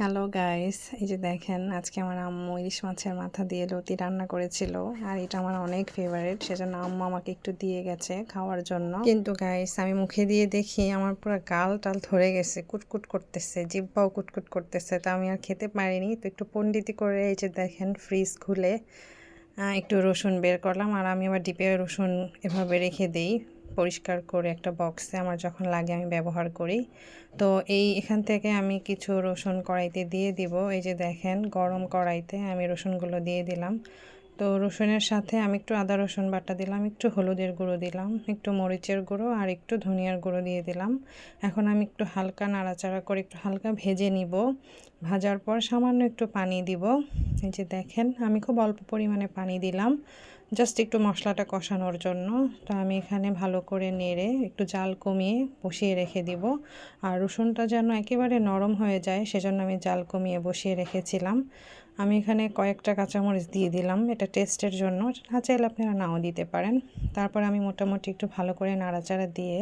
Hello guys এই যে দেখেন, আজকে আমার আম্মু ইলিশ মাছের মাথা দিয়ে লতি রান্না করেছিল, আর এটা আমার অনেক ফেভারিট সেজন্য আম্মু আমাকে একটু দিয়ে গেছে খাওয়ার জন্য। কিন্তু গাইস আমি মুখে দিয়ে দেখি আমার পুরো গাল টাল ধরে গেছে, কুটকুট করতেছে, জিব্বাও কুটকুট করতেছে, তা আমি আর খেতে পারিনি। তো একটু পণ্ডিতি করে এই যে দেখেন ফ্রিজ খুলে একটু রসুন বের করলাম, আর আমি আবার ডিপে রসুন এভাবে রেখে দিই। পরিষ্কার করে একটা বক্সে আমার যখন লাগে আমি ব্যবহার করি। তো এই এখান থেকে আমি কিছু রসুন কড়াইতে দিয়ে দিব। এই যে দেখেন গরম কড়াইতে আমি রসুনগুলো দিয়ে দিলাম। তো রসুনের সাথে আমি একটু আদা রসুন বাটা দিলাম, একটু হলুদের গুঁড়ো দিলাম, একটু মরিচের গুঁড়ো আর একটু ধনিয়ার গুঁড়ো দিয়ে দিলাম। এখন আমি একটু হালকা নাড়াচাড়া করে একটু হালকা ভেজে নিব। ভাজার পর সামান্য একটু পানি দিব। এই যে দেখেন, আমি খুব অল্প পরিমাণে পানি দিলাম। জাস্ট একটু মশলাটা কষানোর জন্য। তো আমি এখানে ভালো করে নেড়ে একটু জাল কমিয়ে বসিয়ে রেখে দিব। আর রসুনটা যেন একেবারে নরম হয়ে যায়, সেজন্য আমি জাল কমিয়ে বসিয়ে রেখেছিলাম। আমি এখানে কয়েকটা কাঁচামরিচ দিয়ে দিলাম, এটা টেস্টের জন্য। না চাইলে আপনারা নাও দিতে পারেন। তারপর আমি মোটামুটি একটু ভালো করে নাড়াচাড়া দিয়ে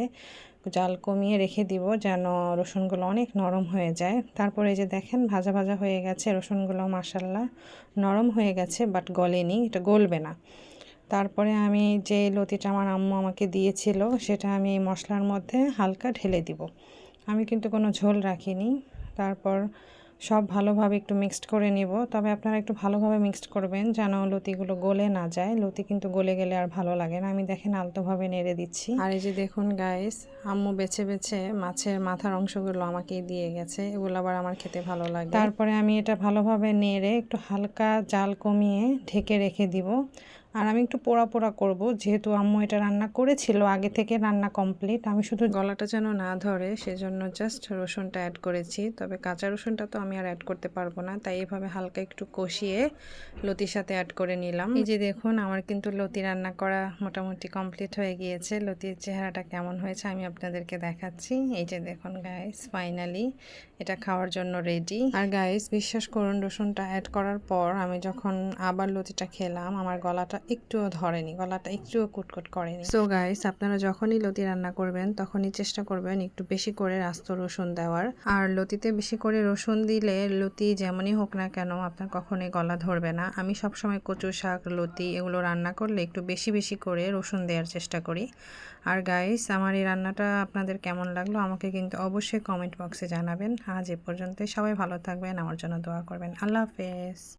জাল কমিয়ে রেখে দিব যেন রসুনগুলো অনেক নরম হয়ে যায়। তারপরে এই যে দেখেন, ভাজা ভাজা হয়ে গেছে, রসুনগুলো মাসাল্লাহ নরম হয়ে গেছে, বাট গলেনি, এটা গলবে না। তারপরে আমি যে লতিটা আমার আম্মু আমাকে দিয়েছিল, সেটা আমি এই মশলার মধ্যে হালকা ঢেলে দিব। আমি কিন্তু কোনো ঝোল রাখিনি। তারপর সব ভালোভাবে একটু মিক্সড করে নিব। তবে আপনারা একটু ভালোভাবে মিক্সড করবেন যেন লতিগুলো গলে না যায়। লতি কিন্তু গলে গেলে আর ভালো লাগে না। আমি দেখেন আলতোভাবে নেড়ে দিচ্ছি। আর এই যে দেখুন গাইস আম্মু বেছে বেছে মাছের মাথার অংশগুলো আমাকেই দিয়ে গেছে। এগুলো আবার আমার খেতে ভালো লাগে। তারপরে আমি এটা ভালোভাবে নেড়ে একটু হালকা জাল কমিয়ে ঢেকে রেখে দিব। আর আমি একটু পোড়া পোড়া করব। যেহেতু আম্মু এটা রান্না করেছিল, আগে থেকে রান্না কমপ্লিট আমি শুধু গলাটা যেন না ধরে, সেজন্য জাস্ট রসুনটা অ্যাড করেছি। তবে কাঁচা রসুনটা তো আমি আর অ্যাড করতে পারব না, তাই এভাবে হালকা একটু কষিয়ে লতির সাথে অ্যাড করে নিলাম। এই যে দেখুন, আমার কিন্তু লতি রান্না করা মোটামুটি কমপ্লিট হয়ে গিয়েছে। লতির চেহারাটা কেমন হয়েছে আমি আপনাদেরকে দেখাচ্ছি। এই যে দেখুন গাইস ফাইনালি এটা খাওয়ার জন্য রেডি আর গাইস বিশ্বাস করুন, রসুনটা অ্যাড করার পর আমি যখন আবার লতিটা খেলাম, আমার গলাটা একটুও ধরেনি, গলাটা একটুও কুটকুট করেনি। সো গাইস আপনারা যখনই লতি রান্না করবেন, তখনই চেষ্টা করবেন একটু বেশি করে রাস্ত রসুন দেওয়ার। আর লতিতে বেশি করে রসুন দিলে লতি যেমনই হোক না কেন, আপনার কখনোই গলা ধরবে না। আমি সবসময় কচু শাক, লতি এগুলো রান্না করলে একটু বেশি বেশি করে রসুন দেওয়ার চেষ্টা করি। আর গাইস আমার এই রান্নাটা আপনাদের কেমন লাগল আমাকে কিন্তু অবশ্যই কমেন্ট বক্সে জানাবেন। আজ এ পর্যন্তই, সবাই ভালো থাকবেন, আমার জন্য দোয়া করবেন। আল্লাহ হাফেজ।